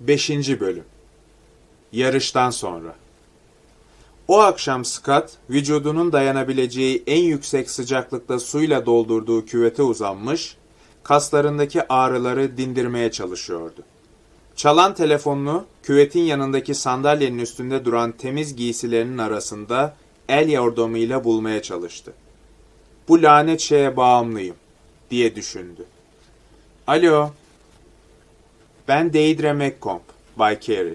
5. Bölüm Yarıştan sonra O akşam Scott, vücudunun dayanabileceği en yüksek sıcaklıkta suyla doldurduğu küvete uzanmış, kaslarındaki ağrıları dindirmeye çalışıyordu. Çalan telefonunu küvetin yanındaki sandalyenin üstünde duran temiz giysilerinin arasında el yordamıyla bulmaya çalıştı. Bu lanet şeye bağımlıyım diye düşündü. Alo. Ben Deidre McComb, Bay Carey.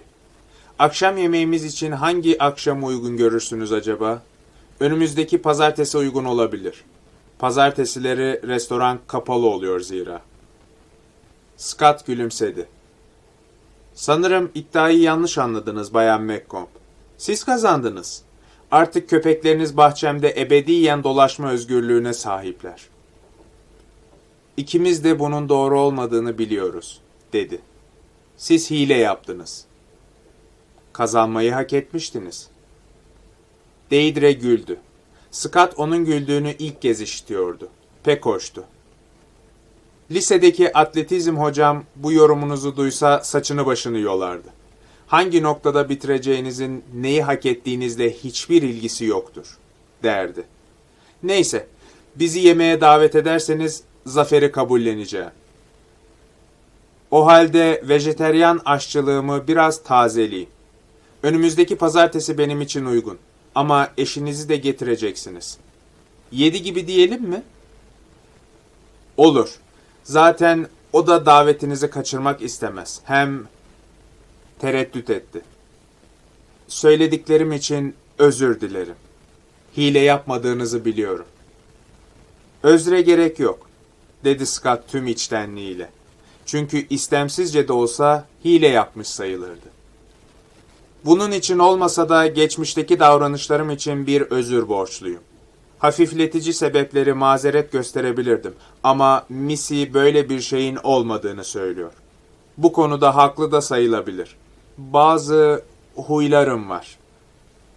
Akşam yemeğimiz için hangi akşam uygun görürsünüz acaba? Önümüzdeki pazartesi uygun olabilir. Pazartesileri restoran kapalı oluyor zira. Scott gülümsedi. Sanırım iddiayı yanlış anladınız Bayan McComb. Siz kazandınız. Artık köpekleriniz bahçemde ebediyen dolaşma özgürlüğüne sahipler. İkimiz de bunun doğru olmadığını biliyoruz, dedi. Siz hile yaptınız. Kazanmayı hak etmiştiniz. Deidre güldü. Scott onun güldüğünü ilk kez işitiyordu. Pek hoştu. Lisedeki atletizm hocam bu yorumunuzu duysa saçını başını yolardı. Hangi noktada bitireceğinizin neyi hak ettiğinizle hiçbir ilgisi yoktur, derdi. Neyse, bizi yemeğe davet ederseniz zaferi kabulleneceğim. O halde vejeteryan aşçılığımı biraz tazeleyeyim. Önümüzdeki pazartesi benim için uygun. Ama eşinizi de getireceksiniz. Yedi gibi diyelim mi? Olur. Zaten o da davetinizi kaçırmak istemez. Hem tereddüt etti. Söylediklerim için özür dilerim. Hile yapmadığınızı biliyorum. Özre gerek yok, dedi Scott tüm içtenliğiyle. Çünkü istemsizce de olsa hile yapmış sayılırdı. Bunun için olmasa da geçmişteki davranışlarım için bir özür borçluyum. Hafifletici sebepleri mazeret gösterebilirdim ama Missy böyle bir şeyin olmadığını söylüyor. Bu konuda haklı da sayılabilir. Bazı huylarım var.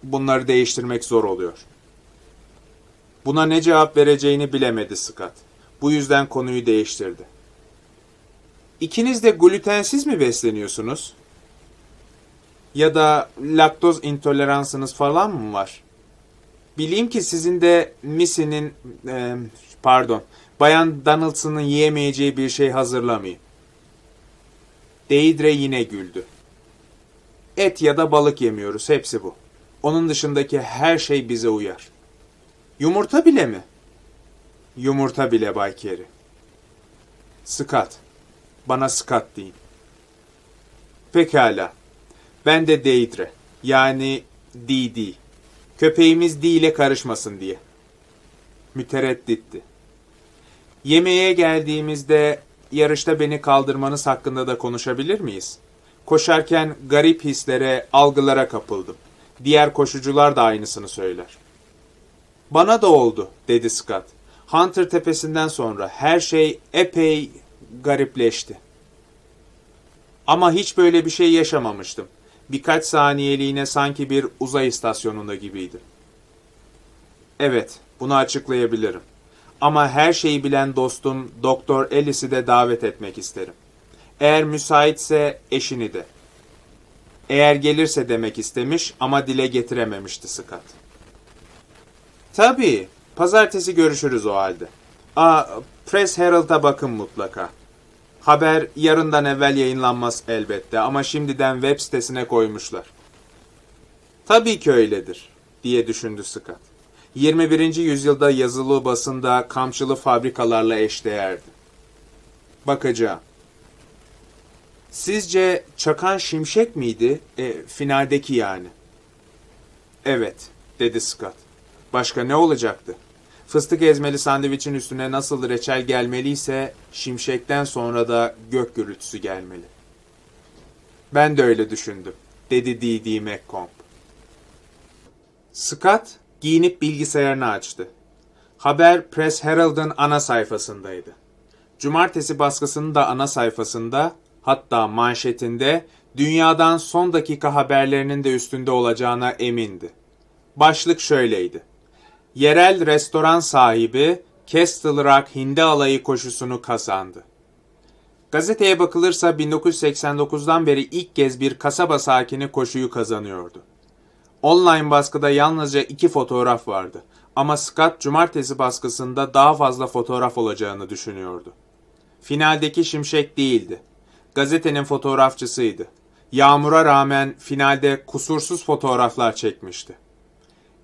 Bunları değiştirmek zor oluyor. Buna ne cevap vereceğini bilemedi Scott. Bu yüzden konuyu değiştirdi. İkiniz de glutensiz mi besleniyorsunuz? Ya da laktoz intoleransınız falan mı var? Bileyim ki sizin de Missy'nin, e, pardon, Bayan Donaldson'ın yiyemeyeceği bir şey hazırlamayayım. Deidre yine güldü. Et ya da balık yemiyoruz, hepsi bu. Onun dışındaki her şey bize uyar. Yumurta bile mi? Yumurta bile Bay Carey. Scott. Bana Scott deyin. Pekala. Ben de Deidre. Yani Didi. Köpeğimiz D ile karışmasın diye. Müteredditti. Yemeğe geldiğimizde yarışta beni kaldırmanız hakkında da konuşabilir miyiz? Koşarken garip hislere, algılara kapıldım. Diğer koşucular da aynısını söyler. Bana da oldu, dedi Scott. Hunter tepesinden sonra her şey epey garipleşti. Ama hiç böyle bir şey yaşamamıştım. Birkaç saniyeliğine sanki bir uzay istasyonunda gibiydi. Evet, bunu açıklayabilirim. Ama her şeyi bilen dostum Doktor Ellis'i de davet etmek isterim. Eğer müsaitse eşini de. Eğer gelirse demek istemiş ama dile getirememişti Scott. Tabii, pazartesi görüşürüz o halde. Aa, Press Herald'a bakın mutlaka. Haber yarından evvel yayınlanmaz elbette ama şimdiden web sitesine koymuşlar. Tabii ki öyledir, diye düşündü Scott. 21. yüzyılda yazılı basında kamçılı fabrikalarla eşdeğerdi. Bakacağım. Sizce çakan şimşek miydi? E, finaldeki yani. Evet, dedi Scott. Başka ne olacaktı? Fıstık ezmeli sandviçin üstüne nasıl reçel gelmeliyse şimşekten sonra da gök gürültüsü gelmeli. Ben de öyle düşündüm, dedi D.D. McComb. Scott giyinip bilgisayarını açtı. Haber Press Herald'ın ana sayfasındaydı. Cumartesi baskısının da ana sayfasında, hatta manşetinde dünyadan son dakika haberlerinin de üstünde olacağına emindi. Başlık şöyleydi. Yerel restoran sahibi Castle Rock hindi alayı koşusunu kazandı. Gazeteye bakılırsa 1989'dan beri ilk kez bir kasaba sakini koşuyu kazanıyordu. Online baskıda yalnızca iki fotoğraf vardı ama Scott cumartesi baskısında daha fazla fotoğraf olacağını düşünüyordu. Finaldeki Şimşek değildi. Gazetenin fotoğrafçısıydı. Yağmura rağmen finalde kusursuz fotoğraflar çekmişti.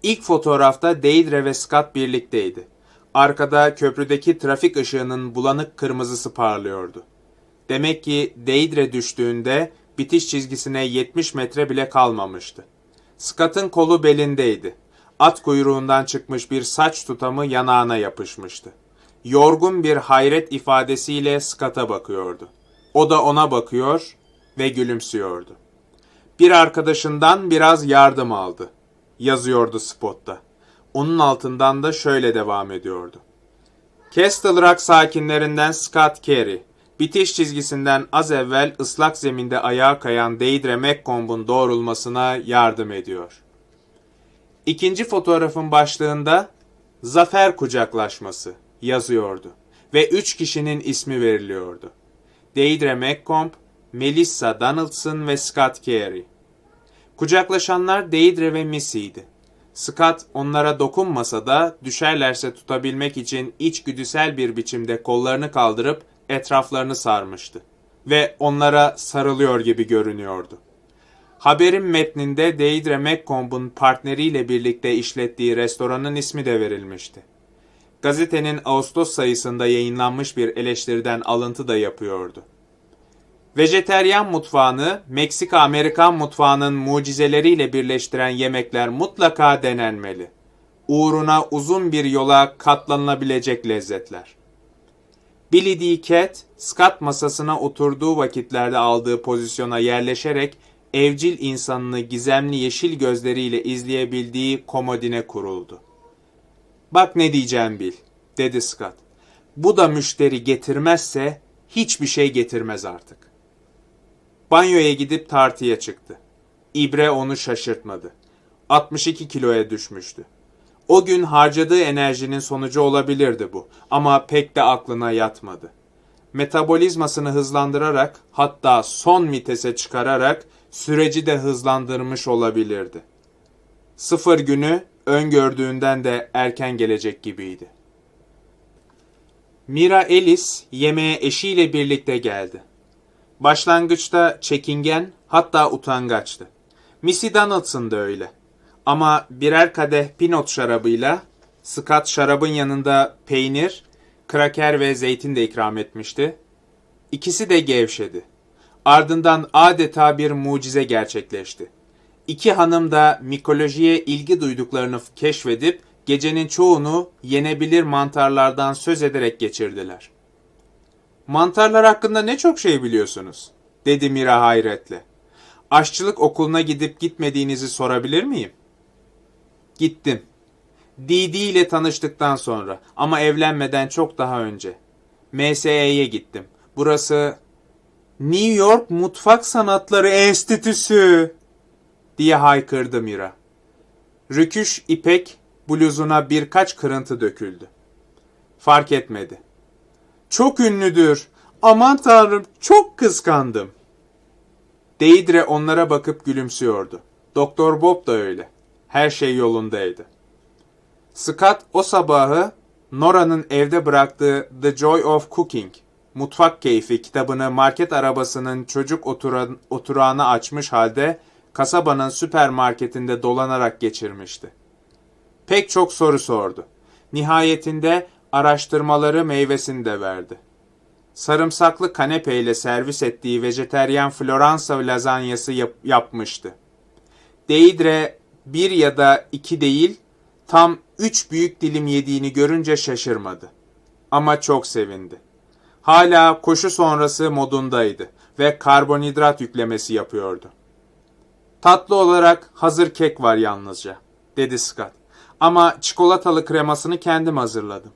İlk fotoğrafta Deidre ve Scott birlikteydi. Arkada köprüdeki trafik ışığının bulanık kırmızısı parlıyordu. Demek ki Deidre düştüğünde bitiş çizgisine 70 metre bile kalmamıştı. Scott'ın kolu belindeydi. At kuyruğundan çıkmış bir saç tutamı yanağına yapışmıştı. Yorgun bir hayret ifadesiyle Scott'a bakıyordu. O da ona bakıyor ve gülümsüyordu. Bir arkadaşından biraz yardım aldı. Yazıyordu spotta. Onun altından da şöyle devam ediyordu. Castle Rock sakinlerinden Scott Carey, bitiş çizgisinden az evvel ıslak zeminde ayağa kayan Deidre McComb'un doğrulmasına yardım ediyor. İkinci fotoğrafın başlığında Zafer Kucaklaşması yazıyordu ve üç kişinin ismi veriliyordu. Deidre McComb, Melissa Donaldson ve Scott Carey. Kucaklaşanlar Deidre ve Missy'ydi. Scott onlara dokunmasa da düşerlerse tutabilmek için içgüdüsel bir biçimde kollarını kaldırıp etraflarını sarmıştı ve onlara sarılıyor gibi görünüyordu. Haberin metninde Deidre McComb'un partneriyle birlikte işlettiği restoranın ismi de verilmişti. Gazetenin Ağustos sayısında yayınlanmış bir eleştiriden alıntı da yapıyordu. Vejeteryan mutfağını Meksika-Amerikan mutfağının mucizeleriyle birleştiren yemekler mutlaka denenmeli. Uğruna uzun bir yola katlanılabilecek lezzetler. Billy D. Cat, Scott masasına oturduğu vakitlerde aldığı pozisyona yerleşerek evcil insanını gizemli yeşil gözleriyle izleyebildiği komodine kuruldu. Bak ne diyeceğim Bill, dedi Scott. Bu da müşteri getirmezse hiçbir şey getirmez artık. Banyoya gidip tartıya çıktı. İbre onu şaşırtmadı. 62 kiloya düşmüştü. O gün harcadığı enerjinin sonucu olabilirdi bu ama pek de aklına yatmadı. Metabolizmasını hızlandırarak hatta son vitese çıkararak süreci de hızlandırmış olabilirdi. Sıfır günü öngördüğünden de erken gelecek gibiydi. Mira Ellis yemeğe eşiyle birlikte geldi. Başlangıçta çekingen hatta utangaçtı. Missy Donaldson da öyle. Ama birer kadeh pinot şarabıyla Scott şarabın yanında peynir, kraker ve zeytin de ikram etmişti. İkisi de gevşedi. Ardından adeta bir mucize gerçekleşti. İki hanım da mikolojiye ilgi duyduklarını keşfedip gecenin çoğunu yenebilir mantarlardan söz ederek geçirdiler. Mantarlar hakkında ne çok şey biliyorsunuz, dedi Mira hayretle. Aşçılık okuluna gidip gitmediğinizi sorabilir miyim? Gittim. Didi ile tanıştıktan sonra ama evlenmeden çok daha önce. MSE'ye gittim. Burası New York Mutfak Sanatları Enstitüsü diye haykırdı Mira. Rüküş ipek bluzuna birkaç kırıntı döküldü. Fark etmedi. Çok ünlüdür. Aman tanrım çok kıskandım. Deidre onlara bakıp gülümsüyordu. Doktor Bob da öyle. Her şey yolundaydı. Scott o sabahı Nora'nın evde bıraktığı The Joy of Cooking, Mutfak Keyfi kitabını market arabasının çocuk oturan, oturağına açmış halde kasabanın süpermarketinde dolanarak geçirmişti. Pek çok soru sordu. Nihayetinde araştırmaları meyvesini de verdi. Sarımsaklı kanepeyle servis ettiği vejeteryan Floransa lazanyası yap yapmıştı. Deidre bir ya da iki değil, tam üç büyük dilim yediğini görünce şaşırmadı. Ama çok sevindi. Hala koşu sonrası modundaydı ve karbonhidrat yüklemesi yapıyordu. Tatlı olarak hazır kek var yalnızca, dedi Scott. Ama çikolatalı kremasını kendim hazırladım.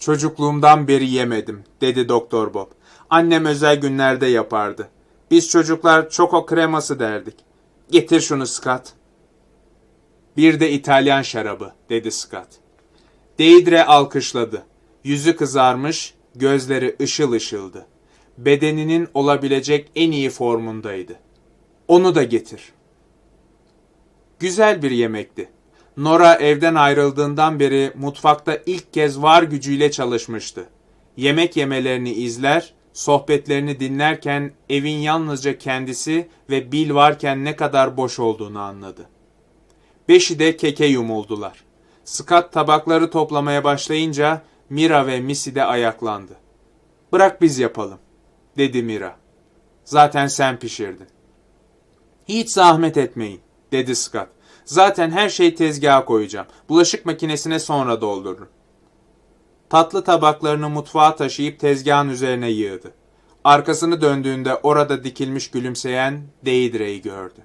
Çocukluğumdan beri yemedim, dedi Doktor Bob. Annem özel günlerde yapardı. Biz çocuklar çoko kreması derdik. Getir şunu Scott. Bir de İtalyan şarabı, dedi Scott. Deidre alkışladı. Yüzü kızarmış, gözleri ışıl ışıldı. bedeninin olabilecek en iyi formundaydı. Onu da getir. Güzel bir yemekti. Nora evden ayrıldığından beri mutfakta ilk kez var gücüyle çalışmıştı. Yemek yemelerini izler, sohbetlerini dinlerken evin yalnızca kendisi ve Bill varken ne kadar boş olduğunu anladı. Beşi de keke yumuldular. Scott tabakları toplamaya başlayınca Mira ve Missy de ayaklandı. Bırak biz yapalım, dedi Mira. Zaten sen pişirdin. Hiç zahmet etmeyin, dedi Scott. Zaten her şeyi tezgaha koyacağım. Bulaşık makinesine sonra doldururum. Tatlı tabaklarını mutfağa taşıyıp tezgahın üzerine yığdı. Arkasını döndüğünde orada dikilmiş gülümseyen Deidre'yi gördü.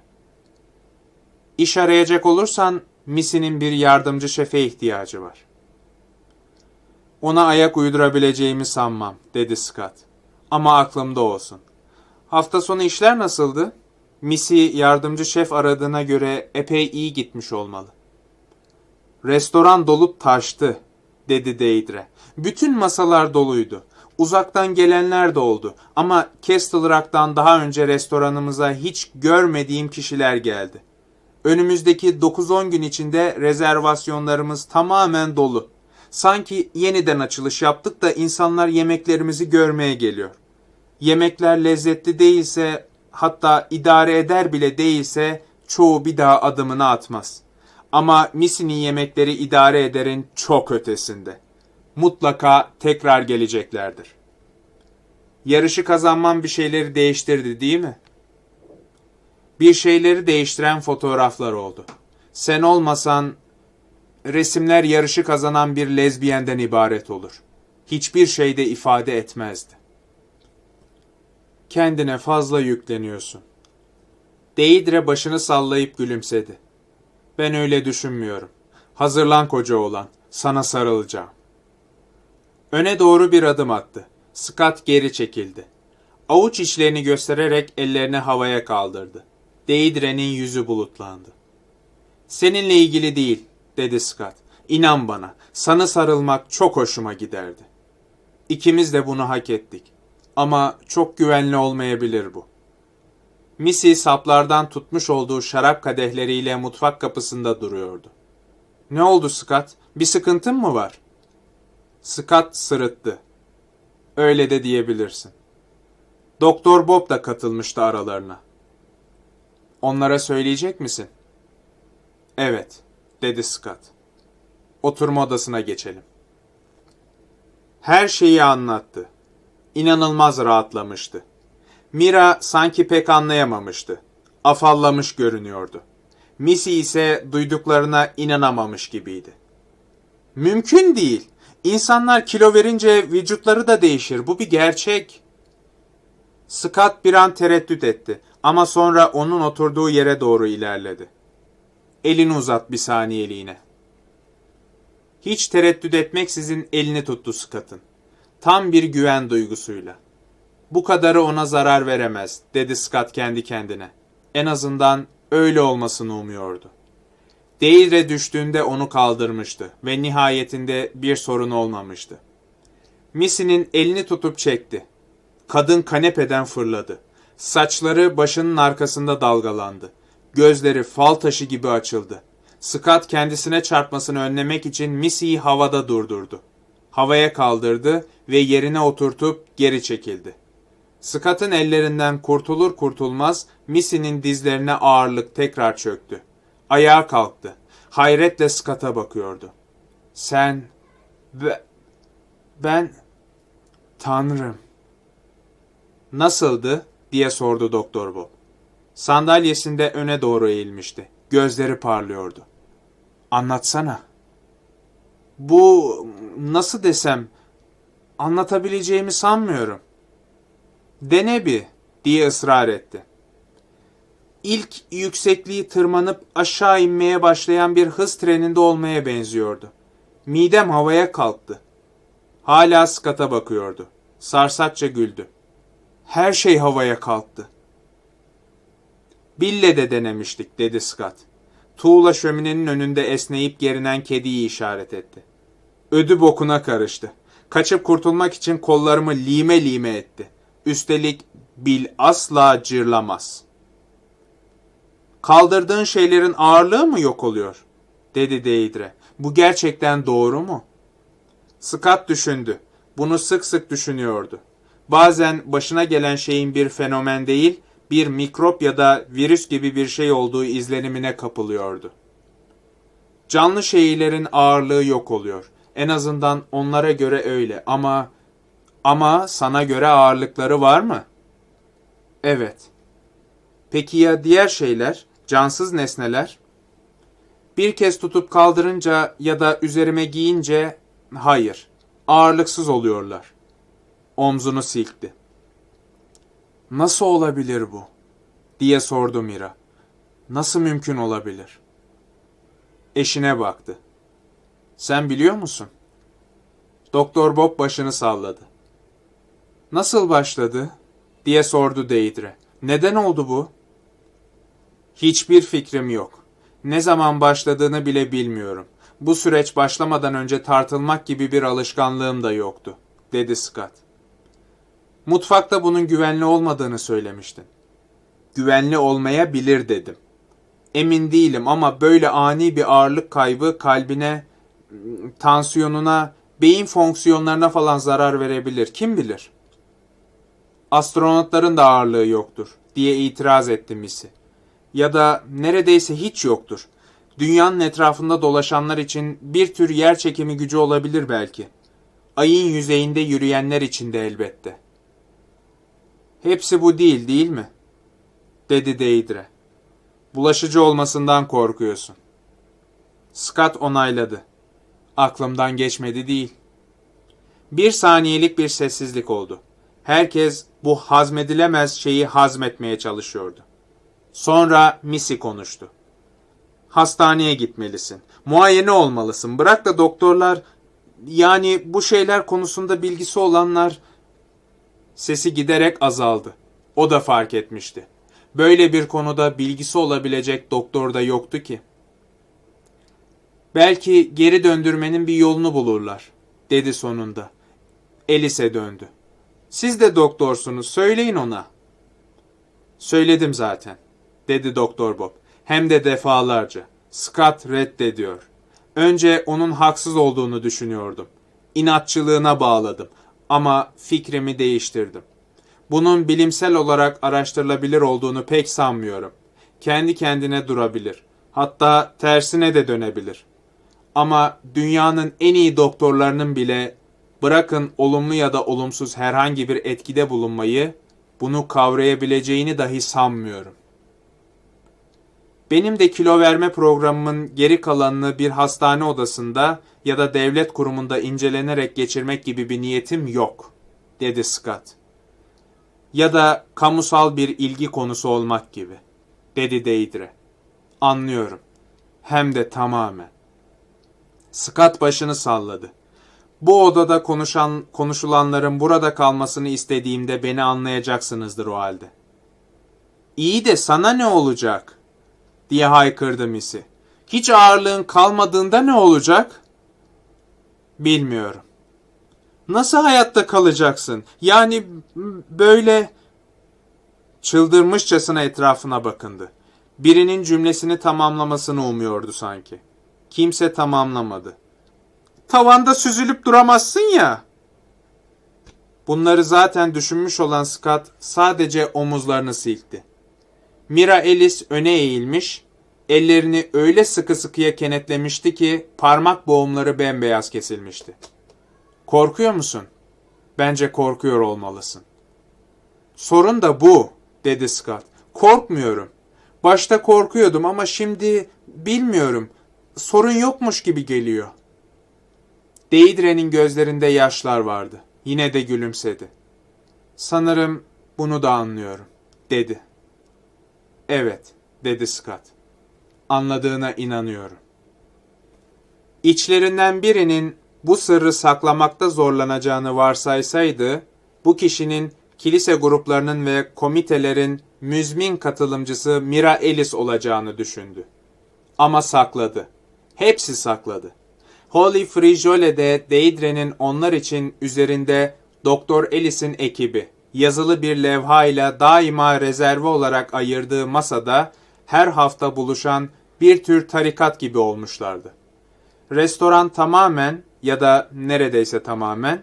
İş arayacak olursan Missy'nin bir yardımcı şefe ihtiyacı var. Ona ayak uydurabileceğimi sanmam, dedi Scott. Ama aklımda olsun. Hafta sonu işler nasıldı? Missy yardımcı şef aradığına göre epey iyi gitmiş olmalı. Restoran dolup taştı, dedi Deidre. Bütün masalar doluydu. Uzaktan gelenler de oldu ama Castle Rock'tan daha önce restoranımıza hiç görmediğim kişiler geldi. Önümüzdeki 9-10 gün içinde rezervasyonlarımız tamamen dolu. Sanki yeniden açılış yaptık da insanlar yemeklerimizi görmeye geliyor. Yemekler lezzetli değilse hatta idare eder bile değilse çoğu bir daha adımını atmaz. Ama Missy'nin yemekleri idare ederin çok ötesinde. Mutlaka tekrar geleceklerdir. Yarışı kazanmam bir şeyleri değiştirdi değil mi? Bir şeyleri değiştiren fotoğraflar oldu. Sen olmasan resimler yarışı kazanan bir lezbiyenden ibaret olur. Hiçbir şey de ifade etmezdi. Kendine fazla yükleniyorsun. Deidre başını sallayıp gülümsedi. Ben öyle düşünmüyorum. Hazırlan koca oğlan. Sana sarılacağım. Öne doğru bir adım attı. Scott geri çekildi. Avuç içlerini göstererek ellerini havaya kaldırdı. Deidre'nin yüzü bulutlandı. Seninle ilgili değil, dedi Scott. İnan bana, sana sarılmak çok hoşuma giderdi. İkimiz de bunu hak ettik. Ama çok güvenli olmayabilir bu. Missy saplardan tutmuş olduğu şarap kadehleriyle mutfak kapısında duruyordu. Ne oldu Scott? Bir sıkıntın mı var? Scott sırıttı. Öyle de diyebilirsin. Doktor Bob da katılmıştı aralarına. Onlara söyleyecek misin? Evet, dedi Scott. Oturma odasına geçelim. Her şeyi anlattı. İnanılmaz rahatlamıştı. Mira sanki pek anlayamamıştı. Afallamış görünüyordu. Missy ise duyduklarına inanamamış gibiydi. Mümkün değil. İnsanlar kilo verince vücutları da değişir. Bu bir gerçek. Scott bir an tereddüt etti ama sonra onun oturduğu yere doğru ilerledi. Elini uzat bir saniyeliğine. Hiç tereddüt etmeksizin elini tuttu Scott'ın. Tam bir güven duygusuyla. Bu kadarı ona zarar veremez, dedi Scott kendi kendine. En azından öyle olmasını umuyordu. Deidre düştüğünde onu kaldırmıştı ve nihayetinde bir sorun olmamıştı. Missy'nin elini tutup çekti. Kadın kanepeden fırladı. Saçları başının arkasında dalgalandı. Gözleri fal taşı gibi açıldı. Scott kendisine çarpmasını önlemek için Missy'yi havada durdurdu. Havaya kaldırdı ve yerine oturtup geri çekildi. Scott'ın ellerinden kurtulur kurtulmaz Missy'nin dizlerine ağırlık tekrar çöktü. Ayağa kalktı. Hayretle Scott'a bakıyordu. Sen... Be, ben... Tanrım. Nasıldı? diye sordu Doktor Bob. Sandalyesinde öne doğru eğilmişti. Gözleri parlıyordu. Anlatsana. Bu nasıl desem anlatabileceğimi sanmıyorum. Dene bir diye ısrar etti. İlk yüksekliği tırmanıp aşağı inmeye başlayan bir hız treninde olmaya benziyordu. Midem havaya kalktı. Hala Scott'a bakıyordu. Sarsakça güldü. Her şey havaya kalktı. Bille de denemiştik dedi Scott. Tuğla şöminenin önünde esneyip gerinen kediyi işaret etti. Ödü bokuna karıştı. Kaçıp kurtulmak için kollarımı lime lime etti. Üstelik bil asla cırlamaz. Kaldırdığın şeylerin ağırlığı mı yok oluyor? dedi Deidre. Bu gerçekten doğru mu? Scott düşündü. Bunu sık sık düşünüyordu. Bazen başına gelen şeyin bir fenomen değil, bir mikrop ya da virüs gibi bir şey olduğu izlenimine kapılıyordu. Canlı şeylerin ağırlığı yok oluyor. En azından onlara göre öyle ama ama sana göre ağırlıkları var mı? Evet. Peki ya diğer şeyler, cansız nesneler? Bir kez tutup kaldırınca ya da üzerime giyince hayır, ağırlıksız oluyorlar. Omzunu silkti. Nasıl olabilir bu? diye sordu Mira. Nasıl mümkün olabilir? Eşine baktı. Sen biliyor musun? Doktor Bob başını salladı. Nasıl başladı? diye sordu Deidre. Neden oldu bu? Hiçbir fikrim yok. Ne zaman başladığını bile bilmiyorum. Bu süreç başlamadan önce tartılmak gibi bir alışkanlığım da yoktu, dedi Scott. Mutfakta bunun güvenli olmadığını söylemiştin. Güvenli olmayabilir dedim. Emin değilim ama böyle ani bir ağırlık kaybı kalbine, tansiyonuna, beyin fonksiyonlarına falan zarar verebilir. Kim bilir? Astronotların da ağırlığı yoktur diye itiraz etti Missy. Ya da neredeyse hiç yoktur. Dünyanın etrafında dolaşanlar için bir tür yer çekimi gücü olabilir belki. Ayın yüzeyinde yürüyenler için de elbette. Hepsi bu değil, değil mi? dedi Deidre. Bulaşıcı olmasından korkuyorsun. Scott onayladı. Aklımdan geçmedi değil. Bir saniyelik bir sessizlik oldu. Herkes bu hazmedilemez şeyi hazmetmeye çalışıyordu. Sonra Missy konuştu. Hastaneye gitmelisin. Muayene olmalısın. Bırak da doktorlar yani bu şeyler konusunda bilgisi olanlar sesi giderek azaldı. O da fark etmişti. Böyle bir konuda bilgisi olabilecek doktor da yoktu ki. Belki geri döndürmenin bir yolunu bulurlar, dedi sonunda. Elise döndü. Siz de doktorsunuz, söyleyin ona. Söyledim zaten, dedi Doktor Bob. Hem de defalarca. Scott reddediyor. Önce onun haksız olduğunu düşünüyordum. İnatçılığına bağladım ama fikrimi değiştirdim. Bunun bilimsel olarak araştırılabilir olduğunu pek sanmıyorum. Kendi kendine durabilir. Hatta tersine de dönebilir. Ama dünyanın en iyi doktorlarının bile bırakın olumlu ya da olumsuz herhangi bir etkide bulunmayı, bunu kavrayabileceğini dahi sanmıyorum. Benim de kilo verme programımın geri kalanını bir hastane odasında ya da devlet kurumunda incelenerek geçirmek gibi bir niyetim yok, dedi Scott. Ya da kamusal bir ilgi konusu olmak gibi, dedi Deidre. Anlıyorum. Hem de tamamen. Scott başını salladı. Bu odada konuşan konuşulanların burada kalmasını istediğimde beni anlayacaksınızdır o halde. İyi de sana ne olacak? Diye haykırdı Missy. Hiç ağırlığın kalmadığında ne olacak? Bilmiyorum. Nasıl hayatta kalacaksın? Yani böyle çıldırmışçasına etrafına bakındı. Birinin cümlesini tamamlamasını umuyordu sanki. Kimse tamamlamadı. Tavanda süzülüp duramazsın ya. Bunları zaten düşünmüş olan Scott sadece omuzlarını silkti. Mira Ellis öne eğilmiş, ellerini öyle sıkı sıkıya kenetlemişti ki parmak boğumları bembeyaz kesilmişti. Korkuyor musun? Bence korkuyor olmalısın. Sorun da bu, dedi Scott. Korkmuyorum. Başta korkuyordum ama şimdi bilmiyorum. Sorun yokmuş gibi geliyor. Deidre'nin gözlerinde yaşlar vardı. Yine de gülümsedi. Sanırım bunu da anlıyorum, dedi. Evet, dedi Scott. Anladığına inanıyorum. İçlerinden birinin bu sırrı saklamakta zorlanacağını varsaysaydı, bu kişinin kilise gruplarının ve komitelerin müzmin katılımcısı Mira Ellis olacağını düşündü. Ama sakladı. Hepsi sakladı. Holy Free Jole'de Deidre'nin onlar için üzerinde Doktor Ellis'in ekibi yazılı bir levhayla daima rezerve olarak ayırdığı masada her hafta buluşan bir tür tarikat gibi olmuşlardı. Restoran tamamen ya da neredeyse tamamen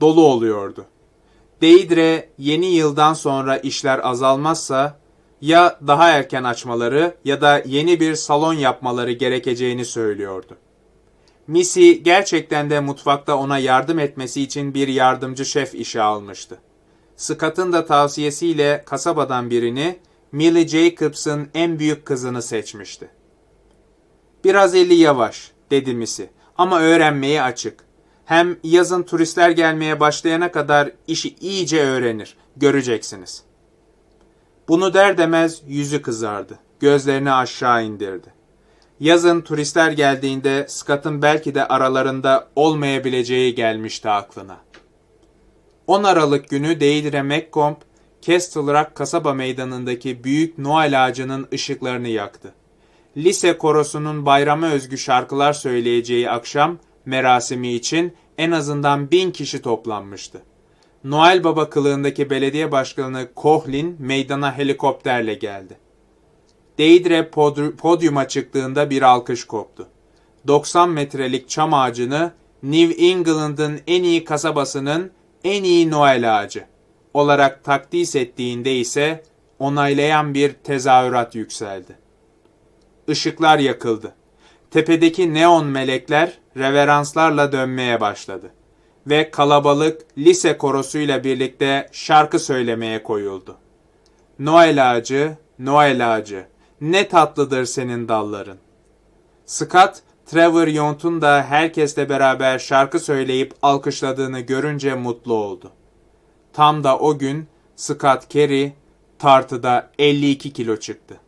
dolu oluyordu. Deidre yeni yıldan sonra işler azalmazsa ya daha erken açmaları ya da yeni bir salon yapmaları gerekeceğini söylüyordu. Missy gerçekten de mutfakta ona yardım etmesi için bir yardımcı şef işe almıştı. Scott'ın da tavsiyesiyle kasabadan birini Millie Jacobs'ın en büyük kızını seçmişti. Biraz eli yavaş, dedi Missy. Ama öğrenmeye açık. Hem yazın turistler gelmeye başlayana kadar işi iyice öğrenir. Göreceksiniz. Bunu der demez yüzü kızardı. Gözlerini aşağı indirdi. Yazın turistler geldiğinde Scott'ın belki de aralarında olmayabileceği gelmişti aklına. 10 Aralık günü Deidre McComb, Castle Rock kasaba meydanındaki büyük Noel ağacının ışıklarını yaktı. Lise korosunun bayrama özgü şarkılar söyleyeceği akşam merasimi için en azından bin kişi toplanmıştı. Noel Baba kılığındaki belediye başkanı Kohlin meydana helikopterle geldi. Deidre podyuma çıktığında bir alkış koptu. 90 metrelik çam ağacını New England'ın en iyi kasabasının en iyi Noel ağacı olarak takdis ettiğinde ise onaylayan bir tezahürat yükseldi. Işıklar yakıldı. Tepedeki neon melekler reveranslarla dönmeye başladı ve kalabalık lise korosuyla birlikte şarkı söylemeye koyuldu. Noel ağacı, Noel ağacı, ne tatlıdır senin dalların. Scott, Trevor Yont'un da herkesle beraber şarkı söyleyip alkışladığını görünce mutlu oldu. Tam da o gün Scott Carey tartıda 52 kilo çıktı.